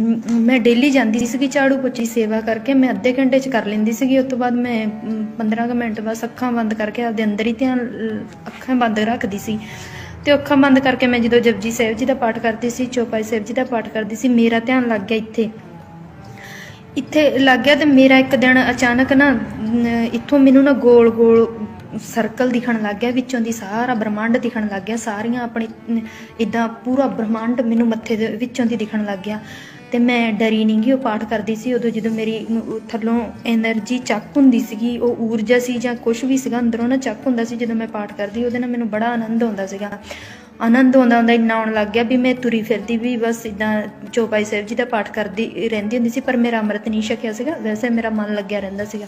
ਮੈਂ ਡੇਲੀ ਜਾਂਦੀ ਸੀਗੀ ਝਾੜੂ ਪੋਚੀ ਸੇਵਾ ਕਰਕੇ ਮੈਂ ਅੱਧੇ ਘੰਟੇ ਚ ਕਰ ਲੈਂਦੀ ਸੀਗੀ ਉਸ ਤੋਂ ਬਾਅਦ ਮੈਂ ਮ, 15 ਕੁ ਮਿੰਟ ਬਸ ਅੱਖਾਂ ਬੰਦ ਕਰਕੇ ਆਪਦੇ ਅੰਦਰ ਹੀ ਧਿਆਨ ਅੱਖਾਂ ਬੰਦ ਰੱਖਦੀ ਸੀ। ਤੇ ਅੱਖਾਂ ਬੰਦ ਕਰਕੇ ਮੈਂ ਜਦੋਂ ਜਪਜੀ ਸਾਹਿਬ ਜੀ ਦਾ ਪਾਠ ਕਰਦੀ ਸੀ ਚੌਪਾਈ ਸਾਹਿਬ ਜੀ ਦਾ ਪਾਠ ਕਰਦੀ ਸੀ ਮੇਰਾ ਧਿਆਨ ਲੱਗ ਗਿਆ ਇੱਥੇ। ਇੱਥੇ ਲੱਗ ਗਿਆ ਤੇ ਮੇਰਾ ਇੱਕ ਦਿਨ ਅਚਾਨਕ ਨਾ ਇੱਥੋਂ ਮੈਨੂੰ ਨਾ ਗੋਲ ਗੋਲ ਸਰਕਲ ਦਿਖਣ ਲੱਗ ਗਿਆ ਵਿੱਚੋਂ ਦੀ ਸਾਰਾ ਬ੍ਰਹਮੰਡ ਦਿਖਣ ਲੱਗ ਗਿਆ ਸਾਰੀਆਂ ਆਪਣੀ ਇਦਾਂ ਪੂਰਾ ਬ੍ਰਹਮੰਡ ਮੈਨੂੰ ਮੱਥੇ ਦੇ ਵਿੱਚੋਂ ਦੀ ਦਿਖਣ ਲੱਗ ਗਿਆ। ਤੇ ਮੈਂ ਡਰੀ ਨਹੀਂ ਗਈ, ਉਹ ਪਾਠ ਕਰਦੀ ਸੀ, ਉਦੋਂ ਜਦੋਂ ਮੇਰੀ ਥੱਲੋਂ એનર્ਜੀ ਚੱਕ ਹੁੰਦੀ ਸੀਗੀ, ਉਹ ਊਰਜਾ ਸੀ ਜਾਂ ਕੁਝ ਵੀ ਸੀਗਾ, ਅੰਦਰੋਂ ਨਾ ਚੱਕ ਹੁੰਦਾ ਸੀ ਜਦੋਂ ਮੈਂ ਪਾਠ ਕਰਦੀ, ਉਹਦੇ ਨਾਲ ਮੈਨੂੰ ਬੜਾ ਆਨੰਦ ਆਉਂਦਾ ਸੀਗਾ। ਆਨੰਦ ਆਉਂਦਾ ਹੁੰਦਾ ਇੰਨਾ ਆਉਣ ਲੱਗ ਗਿਆ ਵੀ ਮੈਂ ਤੁਰੀ ਫਿਰਦੀ ਵੀ ਬਸ ਇਦਾਂ ਚੋਪਾਈ ਸਾਹਿਬ ਜੀ ਦਾ ਪਾਠ ਕਰਦੀ ਰਹਿੰਦੀ ਹੁੰਦੀ ਸੀ, ਪਰ ਮੇਰਾ ਅੰਮ੍ਰਿਤ ਨਹੀਂ ਛਕਿਆ ਸੀਗਾ, ਵੈਸੇ ਮੇਰਾ ਮਨ ਲੱਗਿਆ ਰਹਿੰਦਾ ਸੀਗਾ।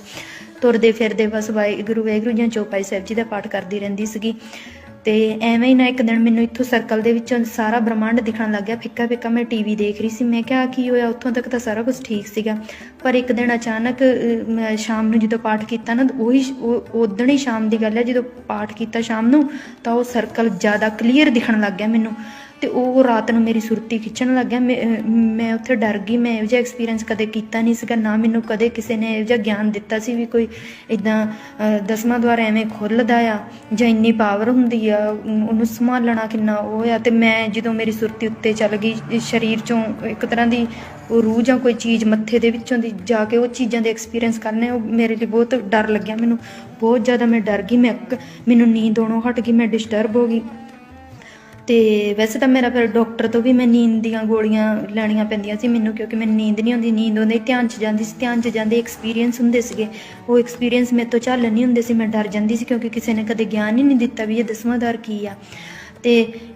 ਤੁਰਦੇ ਫਿਰਦੇ ਬਸ ਵਾਹਿਗੁਰੂ ਵਾਹਿਗੁਰੂ ਜਾਂ ਚੋਪਾਈ ਸਾਹਿਬ ਜੀ ਦਾ ਪਾਠ ਕਰਦੀ ਰਹਿੰਦੀ ਸੀਗੀ। ਤੇ ਐਵੇਂ ਹੀ ਨਾ ਇੱਕ ਦਿਨ ਮੈਨੂੰ ਇੱਥੋਂ ਸਰਕਲ ਦੇ ਵਿੱਚੋਂ ਸਾਰਾ ਬ੍ਰਹਮੰਡ ਦਿਖਣ ਲੱਗ ਗਿਆ। ਫਿੱਕਾ ਫਿੱਕਾ ਮੈਂ ਟੀਵੀ ਦੇਖ ਰਹੀ ਸੀ। ਮੈਂ ਕਿਹਾ ਕੀ ਹੋਇਆ? ਉੱਥੋਂ ਤੱਕ ਤਾਂ ਸਾਰਾ ਕੁਝ ਠੀਕ ਸੀਗਾ। ਪਰ ਇੱਕ ਦਿਨ ਅਚਾਨਕ ਸ਼ਾਮ ਨੂੰ ਜਦੋਂ ਪਾਠ ਕੀਤਾ ਨਾ, ਉਹੀ ਉਦਣ ਹੀ ਸ਼ਾਮ ਦੀ ਗੱਲ ਹੈ। ਜਦੋਂ ਪਾਠ ਕੀਤਾ ਸ਼ਾਮ ਨੂੰ, ਤਾਂ ਉਹ ਸਰਕਲ ਜ਼ਿਆਦਾ ਕਲੀਅਰ ਦਿਖਣ ਲੱਗ ਗਿਆ ਮੈਨੂੰ। ਤੇ ਉਹ ਰਾਤ ਨੂੰ ਮੇਰੀ ਸੁਰਤੀ ਖਿੱਚਣ ਲੱਗ ਗਿਆ। ਮੈਂ ਮੈਂ ਉੱਥੇ ਡਰ ਗਈ। ਮੈਂ ਇਹੋ ਜਿਹਾ ਐਕਸਪੀਰੀਅੰਸ ਕਦੇ ਕੀਤਾ ਨਹੀਂ ਸੀਗਾ। ਨਾ ਮੈਨੂੰ ਕਦੇ ਕਿਸੇ ਨੇ ਇਹੋ ਜਿਹਾ ਗਿਆਨ ਦਿੱਤਾ ਸੀ ਵੀ ਕੋਈ ਇਦਾਂ ਦਸਵਾਂ ਦੁਆਰ ਐਵੇਂ ਖੁੱਲਦਾ ਆ ਜਾਂ ਇੰਨੀ ਪਾਵਰ ਹੁੰਦੀ ਆ, ਉਹਨੂੰ ਸੰਭਾਲਣਾ ਕਿੰਨਾ ਉਹ ਆ। ਤੇ ਮੈਂ ਜਦੋਂ ਮੇਰੀ ਸੁਰਤੀ ਉੱਤੇ ਚੱਲ ਗਈ, ਸਰੀਰ ਚੋਂ ਇੱਕ ਤਰ੍ਹਾਂ ਦੀ ਉਹ ਰੂਹ ਜਾਂ ਕੋਈ ਚੀਜ਼ ਮੱਥੇ ਦੇ ਵਿੱਚੋਂ ਦੀ ਜਾ ਕੇ ਉਹ ਚੀਜ਼ਾਂ ਦੇ ਐਕਸਪੀਰੀਅੰਸ ਕਰਨੇ, ਉਹ ਮੇਰੇ ਲਈ ਬਹੁਤ ਡਰ ਲੱਗਿਆ ਮੈਨੂੰ। ਬਹੁਤ ਜ਼ਿਆਦਾ ਮੈਂ ਡਰ ਗਈ। ਮੈਂ ਅੱਕ- ਮੈਨੂੰ ਨੀਂਦ ਆਉਣੋਂ ਹਟ ਗਈ। ਮੈਂ ਡਿਸਟਰਬ ਹੋ ਗਈ। ਤੇ ਵੈਸੇ ਤਾਂ ਮੇਰਾ ਫਿਰ ਡਾਕਟਰ ਤੋਂ ਵੀ ਮੈਂ ਨੀਂਦ ਦੀਆਂ ਗੋਲੀਆਂ ਲੈਣੀਆਂ ਪੈਂਦੀਆਂ ਸੀ ਮੈਨੂੰ, ਕਿਉਂਕਿ ਮੈਨੂੰ ਨੀਂਦ ਨਹੀਂ ਆਉਂਦੀ, ਨੀਂਦ ਆਉਂਦੀ ਧਿਆਨ ਚ ਜਾਂਦੀ ਸੀ, ਧਿਆਨ ਚ ਜਾਂਦੇ ਐਕਸਪੀਰੀਅੰਸ ਹੁੰਦੇ ਸੀਗੇ। ਉਹ ਐਕਸਪੀਰੀਅੰਸ ਮੇਰੇ ਤੋਂ ਝੱਲ ਨਹੀਂ ਹੁੰਦੇ ਸੀ, ਮੈਂ ਡਰ ਜਾਂਦੀ ਸੀ, ਕਿਉਂਕਿ ਕਿਸੇ ਨੇ ਕਦੇ ਗਿਆਨ ਹੀ ਨਹੀਂ ਦਿੱਤਾ ਵੀ ਇਹ ਦਸਵਾਂ ਕੀ ਆ। ਤੇ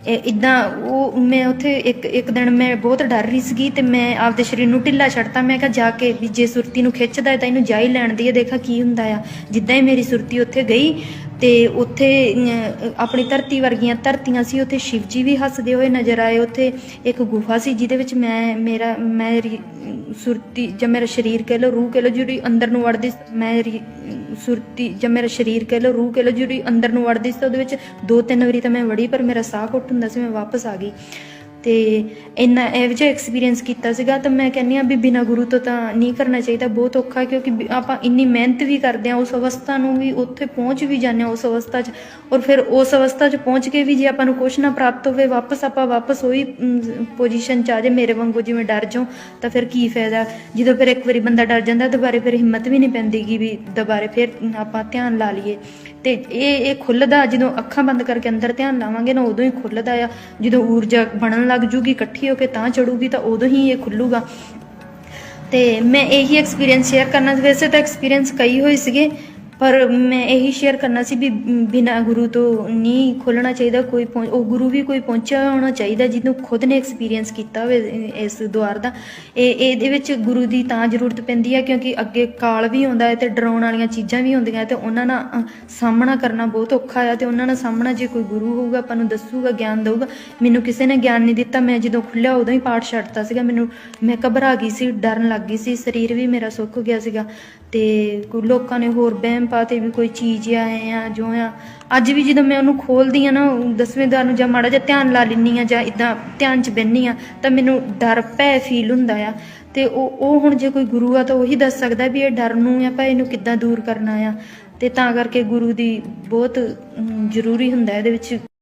ਇਦਾਂ ਉਹ, ਮੈਂ ਉੱਥੇ ਇੱਕ ਇੱਕ ਦਿਨ ਮੈਂ ਬਹੁਤ ਡਰ ਰਹੀ ਸੀਗੀ ਤੇ ਮੈਂ ਆਪਦੇ ਸਰੀਰ ਨੂੰ ਢਿੱਲਾ ਛੱਡਤਾ। ਮੈਂ ਕਿਹਾ ਜਾ ਕੇ ਵੀ ਜੇ ਸੁਰਤੀ ਨੂੰ ਖਿੱਚਦਾ ਤਾਂ ਇਹਨੂੰ ਜਾ ਹੀ ਲੈਣ ਦੀ ਦੇਖਾ ਕੀ ਹੁੰਦਾ ਆ। ਜਿੱਦਾਂ ਹੀ ਮੇਰੀ ਸੁਰਤੀ ਉੱਥੇ ਗਈ ਤੇ ਉੱਥੇ ਆਪਣੀ ਧਰਤੀ ਵਰਗੀਆਂ ਧਰਤੀਆਂ ਸੀ, ਉੱਥੇ ਸ਼ਿਵ ਜੀ ਵੀ ਹੱਸਦੇ ਹੋਏ ਨਜ਼ਰ ਆਏ। ਉੱਥੇ ਇੱਕ ਗੁਫਾ ਸੀ, ਜਿਹਦੇ ਵਿੱਚ ਮੈਂ, ਮੇਰਾ, ਮੈਂ ਸੁਰਤੀ, ਜਾਂ ਮੇਰਾ ਸਰੀਰ ਕਹਿ ਲਓ, ਰੂਹ ਕਹਿ ਲਓ, ਜਿਹੜੀ ਅੰਦਰ ਨੂੰ ਵੜਦੀ ਮੈਂ ਮੇਰੀ ਸੁਰਤੀ, ਜਾਂ ਮੇਰਾ ਸਰੀਰ ਕਹਿ ਲਓ, ਰੂਹ ਕਹਿ ਲਓ, ਜਿਹੜੀ ਅੰਦਰ ਨੂੰ ਵੜਦੀ ਸੀ ਤਾਂ ਉਹਦੇ ਵਿੱਚ ਦੋ ਤਿੰਨ ਵਾਰੀ ਤਾਂ ਮੈਂ ਵੜੀ, ਪਰ ਮੇਰਾ ਸਾਹ ਘੁੱਟ ਹੁੰਦਾ ਸੀ, ਮੈਂ ਵਾਪਸ ਆ ਗਈ। ਤੇ ਇੰਨਾ ਇਹੋ ਜਿਹਾ ਐਕਸਪੀਰੀਅੰਸ ਕੀਤਾ ਸੀਗਾ ਤਾਂ ਮੈਂ ਕਹਿੰਨੀ ਆ ਵੀ ਬਿਨਾ ਗੁਰੂ ਤੋਂ ਤਾਂ ਨਹੀਂ ਕਰਨਾ ਚਾਹੀਦਾ, ਬਹੁਤ ਔਖਾ ਕਿਉਂਕਿ ਆਪਾਂ ਇੰਨੀ ਮਿਹਨਤ ਵੀ ਕਰਦੇ ਆ ਉਸ ਅਵਸਥਾ ਨੂੰ ਵੀ ਉੱਥੇ ਪਹੁੰਚ ਵੀ ਜਾਂਦੇ ਆ ਉਸ ਅਵਸਥਾ 'ਚ ਔਰ ਫਿਰ ਉਸ ਅਵਸਥਾ 'ਚ ਪਹੁੰਚ ਕੇ ਵੀ ਜੇ ਆਪਾਂ ਨੂੰ ਕੁਛ ਨਾ ਪ੍ਰਾਪਤ ਹੋਵੇ, ਵਾਪਸ ਆਪਾਂ ਵਾਪਸ ਉਹੀ ਪੋਜੀਸ਼ਨ 'ਚ ਆ ਜੇ ਮੇਰੇ ਵਾਂਗੂ ਜਿਵੇਂ ਡਰ ਜਾਉ ਤਾਂ ਫਿਰ ਕੀ ਫਾਇਦਾ? ਜਦੋਂ ਫਿਰ ਇੱਕ ਵਾਰੀ ਬੰਦਾ ਡਰ ਜਾਂਦਾ, ਦੁਬਾਰੇ ਫਿਰ ਹਿੰਮਤ ਵੀ ਨਹੀਂ ਪੈਂਦੀ ਗੀ ਵੀ ਦੁਬਾਰੇ ਫਿਰ ਆਪਾਂ ਧਿਆਨ ਲਾ ਲਈਏ। ਤੇ ਇਹ ਇਹ ਖੁੱਲਦਾ ਜਦੋਂ ਅੱਖਾਂ ਬੰਦ ਕਰਕੇ ਅੰਦਰ ਧਿਆਨ ਲਾਵਾਂਗੇ ਨਾ ਉਦੋਂ ਹੀ ਖੁੱਲਦਾ ਆ। ਜਦੋਂ ਊਰਜਾ ਬਣਨ ਲੱਗ ਜੂਗੀ ਇਕੱਠੀ ਹੋ ਕੇ ਤਾਂ ਚੜੂਗੀ ਤਾਂ ਉਦੋਂ ਹੀ ਇਹ ਖੁੱਲੂਗਾ। ਤੇ ਮੈਂ ਇਹੀ ਐਕਸਪੀਰੀਅੰਸ ਸ਼ੇਅਰ ਕਰਨਾ ਵੈਸੇ ਤਾਂ ਐਕਸਪੀਰੀਅੰਸ ਕਈ ਹੋਏ ਸੀਗੇ। ਪਰ ਮੈਂ ਇਹੀ ਸ਼ੇਅਰ ਕਰਨਾ ਸੀ ਵੀ ਬਿਨਾ ਗੁਰੂ ਤੋਂ ਨਹੀਂ ਖੋਲਣਾ ਚਾਹੀਦਾ, ਕੋਈ ਪਹੁੰ- ਉਹ ਗੁਰੂ ਵੀ ਕੋਈ ਪਹੁੰਚਿਆ ਹੋਣਾ ਚਾਹੀਦਾ ਜਿਹਨੂੰ ਖੁਦ ਨੇ ਐਕਸਪੀਰੀਅੰਸ ਕੀਤਾ ਹੋਵੇ ਇਸ ਦੁਆਰ ਦਾ। ਇਹ, ਇਹਦੇ ਵਿੱਚ ਗੁਰੂ ਦੀ ਤਾਂ ਜ਼ਰੂਰਤ ਪੈਂਦੀ ਹੈ ਕਿਉਂਕਿ ਅੱਗੇ ਕਾਲ ਵੀ ਆਉਂਦਾ ਹੈ ਤੇ ਡਰਾਉਣ ਵਾਲੀਆਂ ਚੀਜ਼ਾਂ ਵੀ ਹੁੰਦੀਆਂ ਤੇ ਉਹਨਾਂ ਨਾਲ ਸਾਹਮਣਾ ਕਰਨਾ ਬਹੁਤ ਔਖਾ ਆ ਤੇ ਉਹਨਾਂ ਨਾਲ ਸਾਹਮਣਾ ਜੇ ਕੋਈ ਗੁਰੂ ਹੋਊਗਾ, ਆਪਾਂ ਨੂੰ ਦੱਸੂਗਾ, ਗਿਆਨ ਦਊਗਾ। ਮੈਨੂੰ ਕਿਸੇ ਨੇ ਗਿਆਨ ਨਹੀਂ ਦਿੱਤਾ, ਮੈਂ ਜਦੋਂ ਖੁੱਲਿਆ ਉਦੋਂ ਹੀ ਪਾਠ ਛੱਡਤਾ ਸੀਗਾ, ਮੈਨੂੰ, ਮੈਂ ਘਬਰਾ ਗਈ ਸੀ, ਡਰਨ ਲੱਗ ਗਈ ਸੀ, ਸਰੀਰ ਵੀ ਮੇਰਾ ਸੁੱਕ ਗਿਆ ਸੀਗਾ ਤੇ ਕੋਈ ਲੋਕਾਂ ਨੇ ਹੋਰ ਬਹਿਮ ਵਹਿਮ ਪਾਤੇ ਵੀ ਕੋਈ ਚੀਜ਼ ਆ, ਐ ਆ ਜੋ ਆ। ਅੱਜ ਵੀ ਜਦੋਂ ਮੈਂ ਉਹਨੂੰ ਖੋਲਦੀ ਆ ਨਾ, ਦਸਵੇਂ ਦਰ ਨੂੰ ਜਾਂ ਮਾੜਾ ਜਿਹਾ ਧਿਆਨ ਲਾ ਲੈਂਦੀ ਆ ਜਾਂ ਇਦਾਂ ਧਿਆਨ 'ਚ ਬਹਿੰਦੀ ਆ, ਤਾਂ ਮੈਨੂੰ ਡਰ ਭੈ ਫੀਲ ਹੁੰਦਾ ਆ। ਤੇ ਉਹ ਉਹ ਹੁਣ ਜੇ ਕੋਈ ਗੁਰੂ ਆ ਤਾਂ ਉਹੀ ਦੱਸ ਸਕਦਾ ਵੀ ਇਹ ਡਰ ਨੂੰ ਆ, ਭੈ ਇਹਨੂੰ ਕਿੱਦਾਂ ਦੂਰ ਕਰਨਾ ਆ। ਤੇ ਤਾਂ ਕਰਕੇ ਗੁਰੂ ਦੀ ਬਹੁਤ ਜ਼ਰੂਰੀ ਹੁੰਦਾ ਇਹਦੇ ਵਿੱਚ।